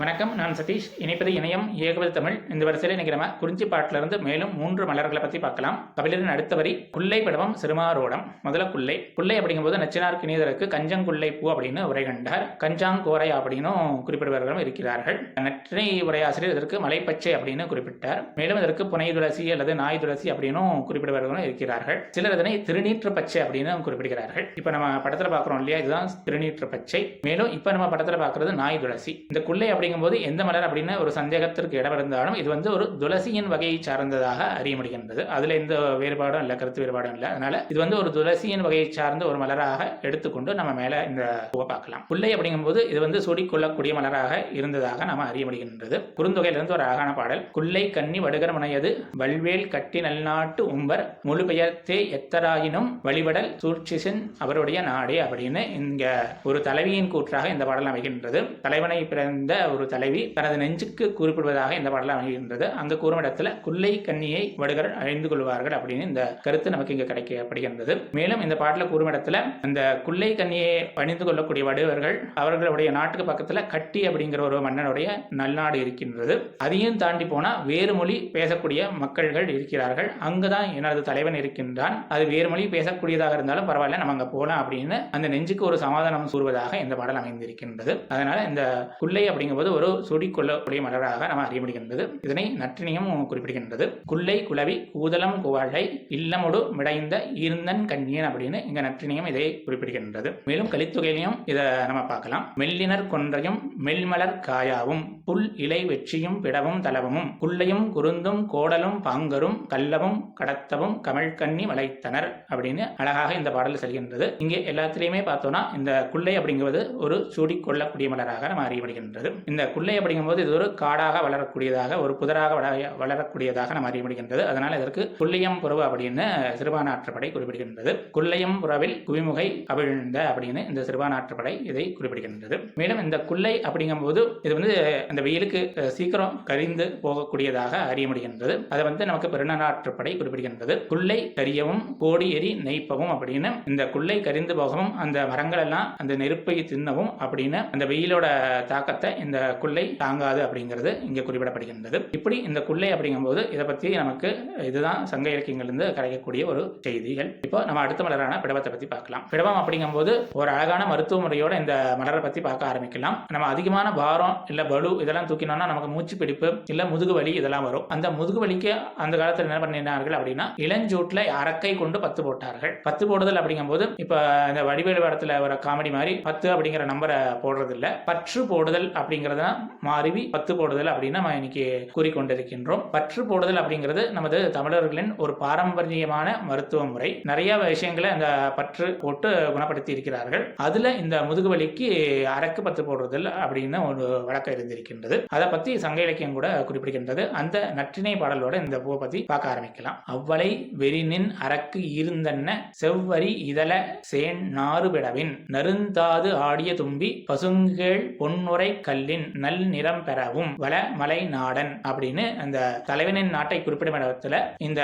வணக்கம் நான் சதீஷ். இணைப்பது இணையம் ஏகபதி தமிழ். இந்த வரிசையில் இன்னைக்கு நம்ம குறிஞ்சி பாட்டிலிருந்து மேலும் மூன்று மலர்களை பற்றி பார்க்கலாம். கபிலரின் அடுத்த வரி குல்லை படவம் சிறுமாரோடம் முதல்ல குல்லை குல்லை அப்படிங்கும்போது நச்சினார் கிணீதருக்கு கஞ்சங்குல்லை பூ அப்படின்னு உரை கண்டார். கஞ்சாங்கோரை அப்படின்னும் குறிப்பிடுபவர்களும் இருக்கிறார்கள். நற்றினை உரையாசிரியர் இதற்கு மலைப்பச்சை அப்படின்னு குறிப்பிட்டார். மேலும் இதற்கு புனை துளசி அல்லது நாய் துளசி அப்படின்னும் குறிப்பிடுபவர்களும் இருக்கிறார்கள். சிலர் இதனை திருநீற்று பச்சை அப்படின்னு குறிப்பிடுகிறார்கள். இப்போ நம்ம படத்தில் பார்க்குறோம் இல்லையா? இதுதான் திருநீற்று பச்சை மேலும் இப்போ நம்ம படத்தில் பார்க்குறது நாய் துளசி இந்த குல்லை அப்படிங்கும்போது எந்த மலர் அப்படின்னு ஒரு சந்தேகத்திற்கு இடம் இருந்தாலும் இது வந்து ஒரு துளசியின் வகையை சார்ந்ததாக அறிய முடிகின்றது அதில் எந்த வேறுபாடும் இல்லை கருத்து வேறுபாடும் இல்லை. அதனால இது வந்து ஒரு துளசியின் வகையை சார்ந்த ஒரு மலராக எடுத்துக்கொண்டு நம்ம மேலே இந்த பூவை பார்க்கலாம். குல்லை அப்படிங்கும்போது இது வந்து சூடிக்கொள்ளக்கூடிய மலராக இருந்ததாக நாம் அறிய முடிகின்றது குறுந்தொகையிலிருந்து ஒரு அழகான பாடல். குல்லை கன்னி வடுகர் முனையது வல்வேல் கட்டி நல்நாட்டு உம்பர் முழு பெயர்த்தே எத்தராயினும் வழிபடல் சூழ்ச்சிசின் அவருடைய நாடே அப்படின்னு இங்க ஒரு தலைவியின் கூற்றாக இந்த பாடல் அமைகின்றது. தலைவனை பிறந்த ஒரு தலைவி தனது நெஞ்சுக்கு குறிப்பிடுவதாக இந்த பாடலில் அமைகின்றது. அங்கு கூறும் இடத்துல குல்லை கண்ணியை வடுகர் அழிந்து கொள்வார்கள் அப்படின்னு இந்த கருத்து நமக்கு இங்கே கிடைக்கப்படுகின்றது. மேலும் இந்த பாட்டில் கூறும் இடத்துல இந்த குல்லை கன்னியை அணிந்து கொள்ளக்கூடிய வடுவர்கள் அவர்களுடைய நாட்டுக்கு பக்கத்தில் கட்டி அப்படிங்கிற ஒரு மன்னனுடைய நல்நாடு இருக்கின்றது. அதையும் தாண்டி போனால் வேறு மொழி பேசக்கூடிய மக்கள்கள் இருக்கிறார்கள். அங்குதான் எனது தலைவன் இருக்கின்றான். அது வேறு மொழி பேசக்கூடியதாக இருந்தாலும் பரவாயில்ல நம்ம அங்கே போகலாம் அப்படின்னு அந்த நெஞ்சுக்கு ஒரு சமாதானம் கூறுவதாக இந்த பாடல் அமைந்திருக்கின்றது. அதனால இந்த குல்லை அப்படிங்கும்போது என்பது ஒரு சுடி கொள்ளக்கூடிய மலராக நாம் அறிய முடிகின்றது. இதனை நற்றினியும் குறிப்பிடுகின்றது. குல்லை குலவி கூதலம் குவாழை இல்லமுடு மிடைந்த ஈர்ந்தன் கண்ணியன் அப்படின்னு இங்க நற்றினியும் இதை குறிப்பிடுகின்றது. மேலும் கலித்தொகையிலையும் இதை நம்ம பார்க்கலாம். மெல்லினர் கொன்றையும் மெல்மலர் காயாவும் புல் இலை வெற்றியும் பிடவும் தளவமும் குள்ளையும் குருந்தும் கோடலும் பாங்கரும் கல்லவும் கடத்தவும் கமழ்கண்ணி வளைத்தனர் அப்படின்னு அழகாக இந்த பாடல் செல்கின்றது. இங்கே எல்லாத்திலையுமே பார்த்தோம்னா இந்த குள்ளை அப்படிங்கிறது ஒரு சூடி கொள்ளக்கூடிய மலராக நம்ம அறியப்படுகின்றது இந்த இந்த குள்ளை அப்படிங்கும்போது இது ஒரு காடாக வளரக்கூடியதாக ஒரு புதராக வள- வளரக்கூடியதாக நம்ம அறிய முடிகின்றது அதனால் இதற்கு குள்ளியம் புறவு அப்படின்னு சிறுபானாற்றுப்படை குறிப்பிடுகின்றது. குள்ளையம் புறவில் குவிமுகை அபிழ்ந்த அப்படின்னு இந்த சிறுபானாற்றுப்படை இதை குறிப்பிடுகின்றது. மேலும் இந்த குள்ளை அப்படிங்கும்போது இது வந்து அந்த வெயிலுக்கு சீக்கிரம் கரிந்து போகக்கூடியதாக அறிய முடிகின்றது அதை வந்து நமக்கு பெருநாற்றுப்படை குறிப்பிடுகின்றது. குள்ளை கரியவும் கோடி எரி நெய்ப்பவும் அப்படின்னு இந்த குள்ளை கரிந்து போகவும் அந்த மரங்கள் எல்லாம் அந்த நெருப்பை தின்னவும் அப்படின்னு அந்த வெயிலோட தாக்கத்தை இந்த குள்ளை தாங்காது அப்படிங்கிறது இங்கே குறிப்பிடப்படுகின்றது. இப்படி இந்த குள்ளை அப்படிங்கும்போது இதை பற்றி நமக்கு இதுதான் சங்க இலக்கியங்கள்லேருந்து கிடைக்கக்கூடிய ஒரு செய்திகள். இப்போ நம்ம அடுத்த மலரான பிடவத்தை பற்றி பார்க்கலாம். பிடவம் அப்படிங்கும்போது ஒரு அழகான மருத்துவ முறையோட இந்த மலரை பற்றி பார்க்க ஆரம்பிக்கலாம். நம்ம அதிகமான பாரம் இல்லை பலு இதெல்லாம் தூக்கினோம்னா நமக்கு மூச்சு பிடிப்பு இல்லை முதுகு வலி இதெல்லாம் வரும். அந்த முதுகு வலிக்கு அந்த காலத்தில் என்ன பண்ணினார்கள் அப்படின்னா இளஞ்சூட்டில் அரக்கை கொண்டு பத்து போட்டார்கள். பத்து போடுதல் அப்படிங்கும்போது இப்போ இந்த வடிவேலு படத்தில் வர காமெடி மாதிரி பத்து அப்படிங்கிற நம்பரை போடுறது பற்று போடுதல் அப்படிங்கிறத மாறிவி பத்து போடுதல் அப்படின்னு நம்ம இன்னைக்கு கூறிக்கொண்டிருக்கின்றோம். பற்று போடுதல் அப்படிங்கிறது நமது தமிழர்களின் ஒரு பாரம்பரியமான மருத்துவ முறை. நிறைய விஷயங்களை அந்த பற்று போட்டு குணப்படுத்தி இருக்கிறார்கள். அதுல இந்த முதுகு வலிக்கு அரக்கு பத்து போடுறதில் அப்படின்னு ஒரு வழக்கம் இருந்திருக்கின்றது. அதை பத்தி சங்க இலக்கியம் கூட குறிப்பிடுகின்றது. அந்த நற்றினை பாடலோட இந்த பூவை பத்தி பார்க்க ஆரம்பிக்கலாம். அவ்வளை வெறினின் அரக்கு இருந்தன்ன செவ்வரி இதழ சேன் நாறுபிடவின். நருந்தாது ஆடிய தும்பி பசுங்கேள் பொன்னுரை கல்லின் நல் நிறம் பெறவும் வள மலை நாடன் அப்படின்னு அந்த தலைவனின் நாட்டை குறிப்பிடும் இடத்துல இந்த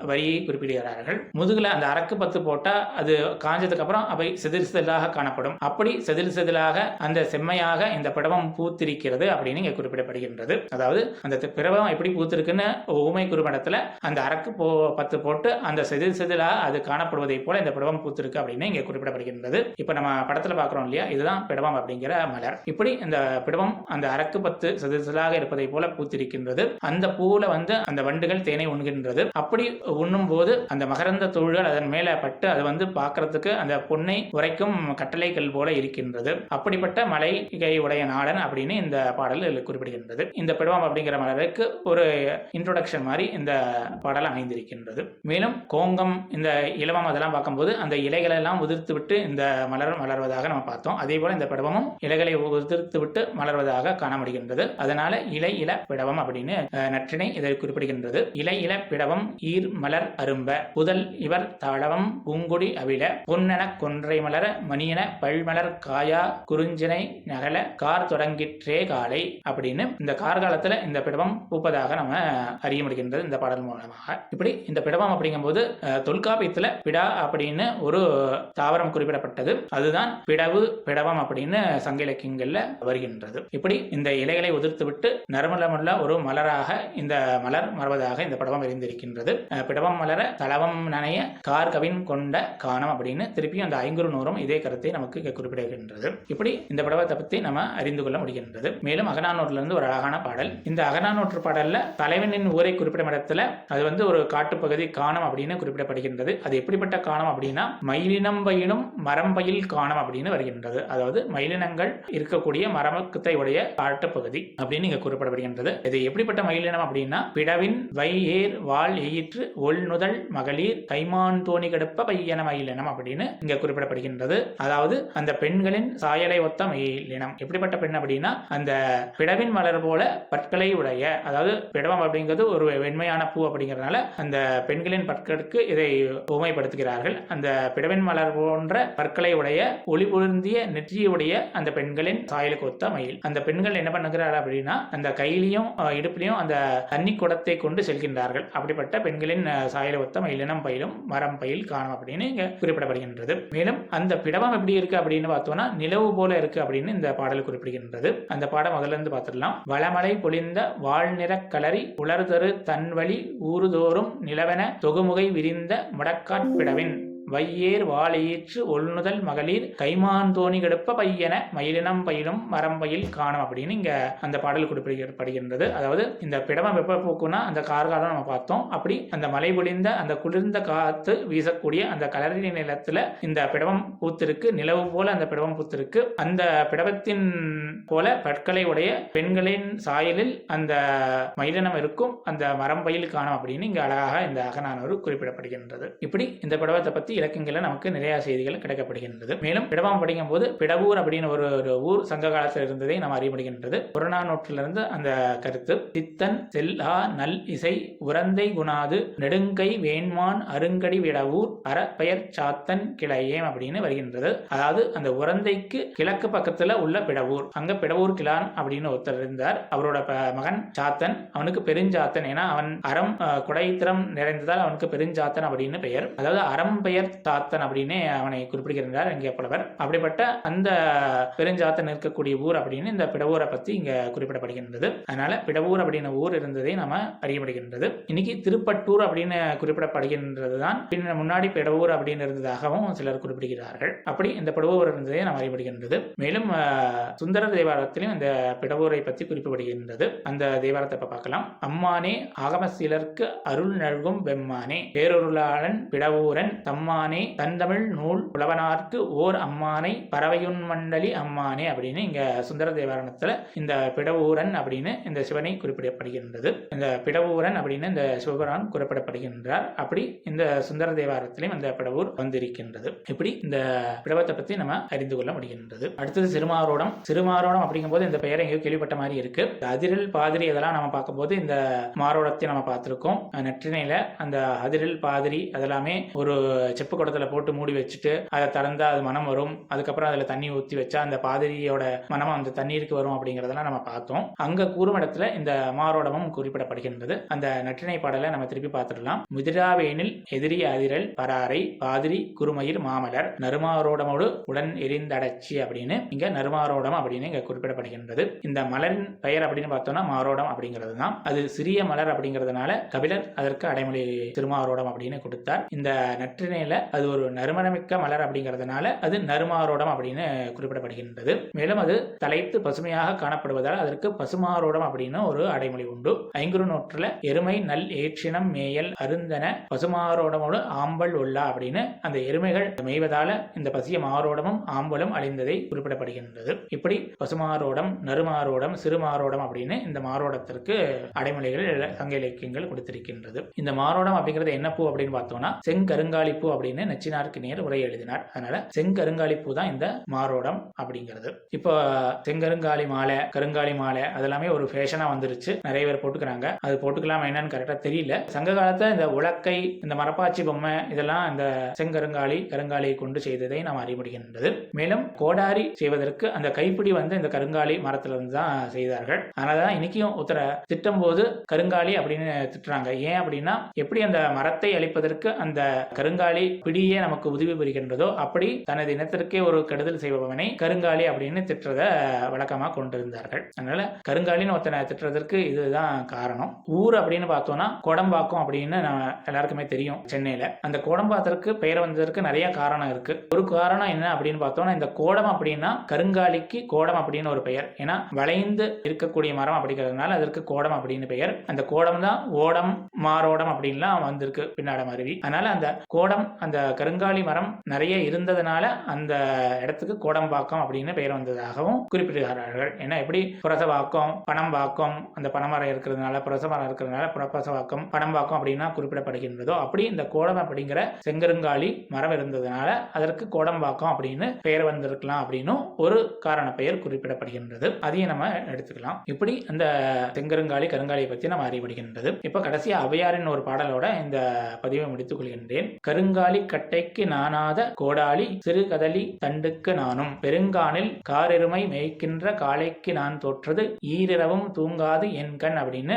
வரியை குறிப்பிடுகிறார்கள். முதுகுல அந்த அரக்கு பத்து போட்டா அது காஞ்சதுக்கு அப்புறம் அவை செதில் செதிலாக காணப்படும். அப்படி செதில் செதிலாக அந்த செம்மையாக இந்த பிடவம் பூத்திருக்கிறது அப்படின்னு இங்க குறிப்பிடப்படுகின்றது. அதாவது அந்த பிரபவம் எப்படி பூத்திருக்குன்னு ஊமை குறிப்பிடத்துல அந்த அரக்கு போ பத்து போட்டு அந்த செதில் செதிலாக அது காணப்படுவதை போல இந்த பிடவம் பூத்திருக்கு அப்படின்னு இங்க குறிப்பிடப்படுகின்றது. இப்ப நம்ம படத்துல பாக்குறோம் இல்லையா? இதுதான் பிடவம் அப்படிங்கிற மலர். இப்படி இந்த பிடவம் அந்த அரக்கு பத்து சதுசலாக இருப்பதை போல பூத்திருக்கின்றது. அந்த பூவுல வந்து அந்த வண்டுகள் தேனை உண்கின்றது. அப்படி உண்ணும் போது அந்த மகரந்த தூள்கள் அதன் மேல பட்டு அது வந்து பார்க்கறதுக்கு அந்த பொன்னை உரைக்கும் கட்டளைகள் போல இருக்கின்றது. அப்படிப்பட்ட மலைகை உடைய நாடன் அப்படின்னு இந்த பாடல் குறிப்பிடுகின்றது. இந்த பிடவம் அப்படிங்கிற மலருக்கு ஒரு இன்ட்ரோடக்ஷன் மாதிரி இந்த பாடல் அமைந்திருக்கின்றது. மேலும் கோங்கம் இந்த இலவம் அதெல்லாம் பார்க்கும்போது அந்த இலைகளை எல்லாம் உதிர்த்து விட்டு இந்த மலர் மலர்வதாக நம்ம பார்த்தோம். அதே போல இந்த பிடவமும் இலைகளை உதிர்த்து விட்டு மலர் காண முடிகின்றது அதனால இலை இல பிடவம் அப்படின்னு நற்றினை இதை குறிப்பிடுகின்றது. இலை இல பிடவம் ஈர் மலர் அரும்ப புதல் இவர் தாளவம் பூங்குடி அவிழ பொன்னென கொன்றை மலர மணியென பல்மலர் காயா குறிஞ்சினை நகல கார் தொடங்கிற்றே காலை அப்படின்னு இந்த கார்காலத்துல இந்த பிடவம் பூப்பதாக நம்ம அறிய முடிகின்றது இந்த பாடல் மூலமாக. இப்படி இந்த பிடவம் அப்படிங்கும்போது அஹ், தொல்காப்பியத்துல பிடா அப்படின்னு ஒரு தாவரம் குறிப்பிடப்பட்டது. அதுதான் பிடவு பிடவம் அப்படின்னு சங்க இலக்கியங்கள்ல வருகின்றது. இப்படி இந்த இலைகளை உதிர்த்துவிட்டு நறுமலமுள்ள ஒரு மலராக இந்த மலர் மலர்வதாக இந்த படவம் இருந்திருக்கின்றது. பிடவம் மலர தளவம் நனைய கார் கவின் கொண்ட காணம் அப்படின்னு திருப்பியும் அந்த ஐங்குறு நூறும் இதே கருத்தை நமக்கு குறிப்பிடுகின்றது. இப்படி இந்த படவத்தை பத்தி நம்ம அறிந்து கொள்ள முடிகின்றது. மேலும் அகநானூற்றுல இருந்து ஒரு அழகான பாடல். இந்த அகநானூற்று பாடல்ல தலைவனின் ஊரை குறிப்பிடும் இடத்துல அது வந்து ஒரு காட்டுப்பகுதி காணம் அப்படின்னு குறிப்பிடப்படுகின்றது. அது எப்படிப்பட்ட காணம் அப்படின்னா மயிலினம்பயிலும் மரம்பயில் காணம் அப்படின்னு வருகின்றது. அதாவது மயிலினங்கள் இருக்கக்கூடிய மரமக்கத்தை உடைய காட்டுப்பகுதி அப்படின்னு இங்க குறிப்பிடப்படுகின்றது. இது எப்படிப்பட்ட மயிலினம் அப்படின்னா பிடவின் வை ஏர் வாள் எயிற்று ஒல்நுதல் மகளிர் கைமான் தோணி கெடுப்ப பையன மயிலினம் அப்படின்னு இங்க குறிப்பிடப்படுகின்றது. அதாவது அந்த பெண்களின் சாயலை ஒத்த மயிலினம் எப்படிப்பட்ட பெண் அப்படின்னா அந்த பிடவின் மலர் போல பற்களை உடைய அதாவது பிடவம் அப்படிங்கிறது ஒரு வெண்மையான பூ அப்படிங்கிறதுனால அந்த பெண்களின் பற்களுக்கு இதை உமைப்படுத்துகிறார்கள் அந்த பிடவின் மலர் போன்ற பற்களை உடைய ஒளி பொருந்திய நெற்றியுடைய அந்த பெண்களின் சாயலுக்கு ஒத்த மயில். அந்த பெண்கள் என்ன பண்ணுகிறார்கள் அப்படின்னா அந்த கையிலையும் அஹ், இடுப்பிலையும் அந்த தண்ணி குடத்தை கொண்டு செல்கின்றார்கள். அப்படிப்பட்ட பெண்களின் சாயல சாயலை ஒத்த பயிலும் மரம் பயில் காணும் அப்படின்னு இங்க குறிப்பிடப்படுகின்றது. மேலும் அந்த பிடவம் எப்படி இருக்கு அப்படின்னு பார்த்தோம்னா நிலவு போல இருக்கு அப்படின்னு இந்த பாடல் குறிப்பிடுகின்றது. அந்த பாடம் முதல்ல இருந்து பார்த்துடலாம். வளமலை பொழிந்த வாழ்நிற கலரி உலர்தரு தன்வழி ஊறுதோறும் நிலவென தொகுமுகை விரிந்த முடக்காட்பிடவின் வையேர் வாழையீற்று ஒள்நுதல் மகளிர் கைமான் தோணி கெடுப்ப பையன மயிலினம் பயிலும் மரம்பயில் காணும் அப்படின்னு இங்க அந்த பாடல் குறிப்பிடப்படுகின்றது அதாவது இந்த பிடவம் வெப்ப போக்குனா அந்த கார்காலம் நம்ம பார்த்தோம். அப்படி அந்த மலை பொழிந்த அந்த குளிர்ந்த காத்து வீசக்கூடிய அந்த கலரி நிலத்துல இந்த பிடவம் பூத்திருக்கு. நிலவு போல அந்த பிடவம் பூத்திருக்கு. அந்த பிடவத்தின் போல பற்களை உடைய பெண்களின் சாயலில் அந்த மயிலினம் இருக்கும். அந்த மரம்பயில் காணும் அப்படின்னு இங்க அழகாக இந்த அகநானூறு குறிப்பிடப்படுகின்றது. இப்படி இந்த பிடவத்தை பத்தி இலக்கியங்கள்ல நமக்கு நிறைய செய்திகள் கிடைக்கப்படுகின்றது. மேலும் பிடவம் படிக்கும் போது பிடவூர் அப்படின்னு ஒரு ஒரு ஊர் சங்க காலத்தில் இருந்ததை நாம் அறிய புறநா புறநானூற்றிலிருந்து அந்த கருத்து சித்தன் செல்லா நல் இசை உரந்தை குணாது நெடுங்கை வேண்மான் அருங்கடி விடவூர் அறப்பெயர் சாத்தன் கிளையேம் அப்படின்னு வருகின்றது. அதாவது அந்த உரந்தைக்கு கிழக்கு பக்கத்துல உள்ள பிடவூர் அங்க பிடவூர் கிளான் அப்படின்னு ஒருத்தர் இருந்தார். அவரோட ப- மகன் சாத்தன் அவனுக்கு பெருஞ்சாத்தன். ஏன்னா அவன் அறம் குடைத்திரம் நிறைந்ததால் அவனுக்கு பெருஞ்சாத்தன் அப்படின்னு பெயர். அதாவது அறம் பெயர் தாத்தன் அப்படின்னு அவனை குறிப்பிடுகின்றார் இங்கே புலவர். அப்படிப்பட்ட அந்த பெருஞ்சாத்தன் இருக்கக்கூடிய ஊர் அப்படின்னு இந்த பிடவூரை பத்தி இங்க குறிப்பிடப்படுகின்றது. அதனால பிடவூர் அப்படின்னு ஊர் இருந்ததை நம்ம அறியப்படுகின்றது. இன்னைக்கு திருப்பட்டூர் அப்படின்னு குறிப்பிடப்படுகின்றது தான் பின்ன முன்னாடி பிடவூர் அப்படின்னு இருந்ததாகவும் சிலர் குறிப்பிடுகிறார்கள். அப்படி இந்த பிடவூர் இருந்ததை நாம் அறியப்படுகின்றது. மேலும் சுந்தர தேவாரத்திலும் இந்த பிடவூரை பற்றி குறிப்பிடப்படுகின்றது. அந்த தேவாரத்தை பார்க்கலாம். அம்மானே ஆகமசீலருக்கு அருள் நல்கும் வெம்மானே. பேரொருளாளன் பிடவூரன் தம்மா அம்மானே தந்தமிழ் நூல் புலவனார்க்கு ஓர் அம்மானை பறவையுன் மண்டலி அம்மானே அப்படின்னு இங்க சுந்தர தேவாரணத்துல இந்த பிடவூரன் அப்படின்னு இந்த சிவனை குறிப்பிடப்படுகின்றது. இந்த பிடவூரன் அப்படின்னு இந்த சிவபுரான் குறிப்பிடப்படுகின்றார். அப்படி இந்த சுந்தர தேவாரத்திலையும் இந்த பிடவூர் வந்திருக்கின்றது. இப்படி இந்த பிடவத்தை பத்தி நம்ம அறிந்து கொள்ள முடிகின்றது. அடுத்தது சிறுமாரோடம். சிறுமாரோடம் அப்படிங்கும்போது இந்த பெயரை எங்கேயோ கேள்விப்பட்ட மாதிரி இருக்கு. அதிரில் பாதிரி இதெல்லாம் நம்ம பார்க்கும்போது இந்த மாரோடத்தை நம்ம பார்த்திருக்கோம். நெற்றினையில அந்த அதிரில் பாதிரி அதெல்லாமே ஒரு செப்பு குடத்துல போட்டு மூடி வச்சுட்டு அதை திறந்தா அது மனம் வரும். அதுக்கப்புறம் அதுல தண்ணி ஊத்தி வச்சா அந்த பாதிரியோட மனம் அந்த தண்ணீருக்கு வரும் அப்படிங்கறதெல்லாம் நம்ம பார்த்தோம். அங்க கூறுமடத்துல இந்த மாரோடமும் குறிப்பிடப்படுகின்றது. அந்த நற்றினை பாடலை நம்ம திருப்பி பார்த்துடலாம். முதிராவேனில் எதிரி அதிரல் பராரை பாதிரி குருமயிர் மாமலர் நறுமாரோடமோடு உடன் எரிந்தடச்சி அப்படின்னு இங்க நறுமாரோடம் அப்படின்னு இங்க குறிப்பிடப்படுகின்றது. இந்த மலரின் பெயர் அப்படின்னு பார்த்தோம்னா மாரோடம் அப்படிங்கிறது தான் அது சிறிய மலர் அப்படிங்கிறதுனால கபிலர் அதற்கு அடைமொழி திருமாரோடம் அப்படின்னு கொடுத்தார். இந்த நற்றினையில அது ஒரு நறுமணமிக்க மலர் அப்படிங்கிறதுனால அது நறுமாரோடம் அப்படின்னு குறிப்பிடப்படுகின்றது. மேலும் அது தலைத்து பசுமையாக காணப்படுவதால் அதற்கு பசுமாரோடம் அப்படின்னு ஒரு அடைமொழி உண்டு. ஐங்குறு நூற்றுல எருமை நல் ஏற்றினம் மேயல் அருந்தன பசுமாரோடமோடு ஆம்பல் உள்ளா அப்படின்னு அந்த எருமைகள் மேய்வதால இந்த பசிய மாரோடமும் ஆம்பலும் அழிந்ததை குறிப்பிடப்படுகின்றது. இப்படி பசுமாரோடம் நறுமாரோடம் சிறுமாரோடம் அப்படின்னு இந்த மாரோடத்திற்கு அடைமொழிகள் சங்க இலக்கியங்கள் கொடுத்திருக்கின்றது. இந்த மாரோடம் அப்படிங்கிறது என்ன பூ அப்படின்னு பார்த்தோம்னா செங்கருங்காலி பூ அப்படின்னு நச்சினாருக்கு நேர் உரை எழுதினார். அதனால செங்கருங்காலி பூ தான் இந்த மாரோடம் அப்படிங்கிறது. இப்போ செங்கருங்காலி மாலை கருங்காலி மாலை அதெல்லாமே ஒரு ஃபேஷனா வந்துருச்சு. நிறைய பேர் போட்டுக்கிறாங்க. அது போட்டுக்கலாம் என்னன்னு கரெக்டா தெரியல. சங்க காலத்துல இந்த உலக்கை இந்த மரப்பாச்சி பொம்மை இதெல்லாம் இந்த செங்கருங்காலி கருங்காலியை கொண்டு செய்ததை நாம் அறிமுடிகின்றது. மேலும் கோடாரி செய்வதற்கு அந்த கைப்பிடி வந்து இந்த கருங்காலி மரத்திலிருந்து தான் செய்தார்கள். அதனாலதான் இன்னைக்கும் உத்தர திட்டம் போது கருங்காலி அப்படின்னு திட்டுறாங்க. ஏன் அப்படின்னா எப்படி அந்த மரத்தை அழிப்பதற்கு அந்த கருங்காலி பிடியே நமக்கு உதவி புரிகின்றதோ அப்படி தனது இனத்திற்கே ஒரு கெடுதல் செய்பவனை கருங்காலி அப்படின்னு திட்டுறத வழக்கமாக கொண்டிருந்தார்கள். அதனால கருங்காலின்னு ஒருத்தனை திட்டுறதற்கு இதுதான் காரணம். ஊர் அப்படின்னு பார்த்தோம்னா கோடம்பாக்கம் அப்படின்னு நம்ம எல்லாருக்குமே தெரியும் சென்னையில. அந்த கோடம்பாத்திற்கு பெயர் வந்ததற்கு நிறைய காரணம் இருக்கு. ஒரு காரணம் என்ன அப்படின்னு பார்த்தோம்னா இந்த கோடம் அப்படின்னா கருங்காலிக்கு கோடம் அப்படின்னு ஒரு பெயர். ஏன்னா வளைந்து இருக்கக்கூடிய மரம் அப்படிங்கிறதுனால அதற்கு கோடம் அப்படின்னு பெயர். அந்த கோடம் தான் ஓடம் மாரோடம் அப்படின்லாம் வந்திருக்கு பின்னாட மருவி. அதனால அந்த கோடம் அந்த கருங்காலி மரம் நிறைய இருந்ததுனால அந்த இடத்துக்கு கோடம்பாக்கம் அப்படின்னு பெயர் வந்ததாகவும் குறிப்பிடுகிறார்கள். ஏன்னா எப்படி புரசவாக்கம் பனம்பாக்கம் அந்த பனைமரம் இருக்கிறதுனால புரசமரம் இருக்கிறதுனால புறப்பசவாக்கம் பனம்பாக்கம் அப்படின்னா குறிப்பிடப்படுகின்றதோ அப்படி இந்த கோடம் அப்படிங்கிற செங்கருங்காலி மரம் இருந்ததுனால அதற்கு கோடம்பாக்கம் அப்படின்னு பெயர் வந்திருக்கலாம் அப்படின்னு ஒரு காரண பெயர் குறிப்பிடப்படுகின்றது. அதையும் நம்ம எடுத்துக்கலாம். இப்படி அந்த செங்கருங்காலி கருங்காலியை பற்றி நம்ம அறியப்படுகின்றது. இப்போ கடைசி அவையாரின் ஒரு பாடலோட இந்த பதிவை முடித்துக் கொள்கின்றேன். கருங்காலி கட்டைக்கு நானாத கோடாலி சிறுகதலி தண்டுக்கு நானும் பெருங்கானில் காரெருமை மேய்க்கின்ற காளைக்கு நான் தோற்றது. ஈரிரவும் தூங்காது என் கண் அப்படின்னு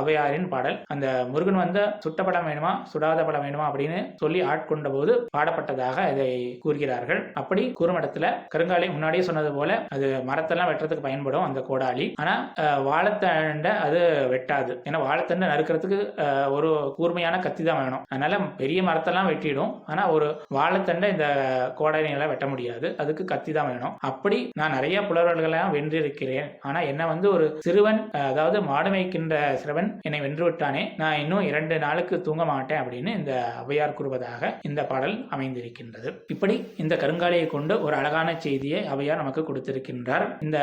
அவையாரின் பாடல். அந்த முருகன் வந்த சுட்ட படம் வேணுமா சுடாத படம் வேணுமா அப்படின்னு சொல்லி ஆட்கொண்ட போது பாடப்பட்டதாக இதை கூறுகிறார்கள். அப்படி கூறும் இடத்துல கருங்காலி முன்னாடியே சொன்னது போல அது மரத்தெல்லாம் வெட்டுறதுக்கு பயன்படும் அந்த கோடாலி. ஆனா அஹ், வாழைத்தண்டை அது வெட்டாது. ஏன்னா வாழைத்தண்டை நறுக்கிறதுக்கு ஒரு கூர்மையான கத்தி தான் வேணும். அதனால பெரிய மரத்தெல்லாம் வெட்டிடும். ஆனா ஒரு வாழைத்தண்டை இந்த கோடாலியெல்லாம் வெட்ட முடியாது. அதுக்கு கத்தி தான் வேணும். அப்படி நான் நிறைய புலவர்களெல்லாம் வென்றிருக்கிறேன். ஆனா என்ன வந்து ஒரு சிறுவன் அதாவது மாடு மேய்க்கின்ற சிறுவன் என்னை வென்று விட்டானே நான் இன்னும் இரண்டு நாளுக்கு தூங்க மாட்டேன் அப்படின்னு இந்த அவையார் கூறுவதாக இந்த பாடல் அமைந்திருக்கின்றது. இப்படி இந்த கருங்காலியை கொண்டு ஒரு அழகான செய்தியை அவையார் நமக்கு கொடுத்திருக்கின்றார். இந்த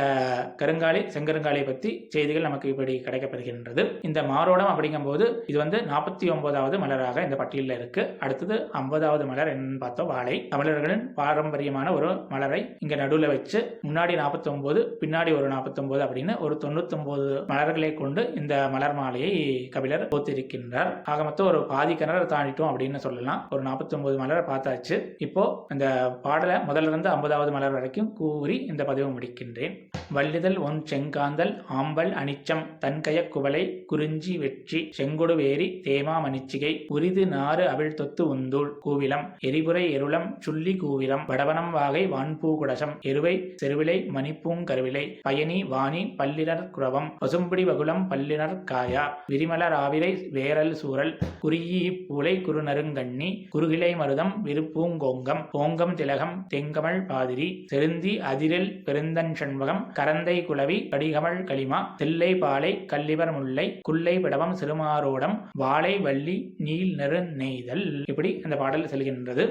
கருங்காலி செங்கருங்காலியை பற்றி செய்திகள் நமக்கு இப்படி கிடைக்கப்படுகின்றது. இந்த மாரோடம் அப்படிங்கும்போது இது வந்து நாற்பத்தி ஒன்பதாவது மலராக இந்த பட்டியலில் இருக்கு. அடுத்தது ஒன்பதாவது மலர் என்னன்னு பார்த்தோம் வாழை. தமிழர்களின் பாரம்பரியமான ஒரு மலரை இங்க நடுவில் வச்சு முன்னாடி 49 பின்னாடி ஒரு 49 அப்படின்னு ஒரு 99 மலர்களை கொண்டு இந்த மலர் மாலையை கபிலர் போத்திருக்கின்றார் ஆக மொத்தம் ஒரு பாதி கிணறு தாண்டிட்டோம் அப்படின்னு சொல்லலாம். ஒரு 49 மலரை பார்த்தாச்சு. இப்போ இந்த பாடலை முதல்ல இருந்து ஐம்பதாவது மலர் வரைக்கும் கூறி இந்த பதிவு முடிக்கின்றேன். வள்ளிதழ் ஒன் செங்காந்தல் ஆம்பல் அனிச்சம் தன்கய குவளை குறிஞ்சி வெற்றி செங்கொடு வேரி தேமா மணிச்சிகை உரிது நாறு அவிழ் தொத்து உந்தூள். கூவிலம் எரிபுரை எருளம் சுள்ளி கூவிலம் வடவனம் வாகை வான்பூகுடசம் எருவை செருவிலை மணிப்பூங் கருவிலை பயனி வாணி பல்லினர் குரவம் பசும்பிடி வகுளம் பல்லினர் காயா விரிமலர் ஆவிரை வேரல் சூரல் குறியி பூலை குறுநருங்கண்ணி குறுகிலை மருதம் விருப்பூங்கோங்கம் ஓங்கம் திலகம் தெங்கமள் பாதிரி செருந்தி அதிரில் பெருந்தன் சண்பகம் கரந்தை குளவி கடிகமள் களிமா தில்லை பாலை கல்லிவர் முல்லை குல்லை பிடவம் சிறுமாரோடம் வாழை வள்ளி நீல் நெரு நெய்தல். இப்படி அந்த பாடல் செல்கின்றது.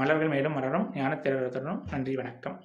மலர்கள் மேலும் மலரும் ஞானத்திரத்தனும் நன்றி வணக்கம்.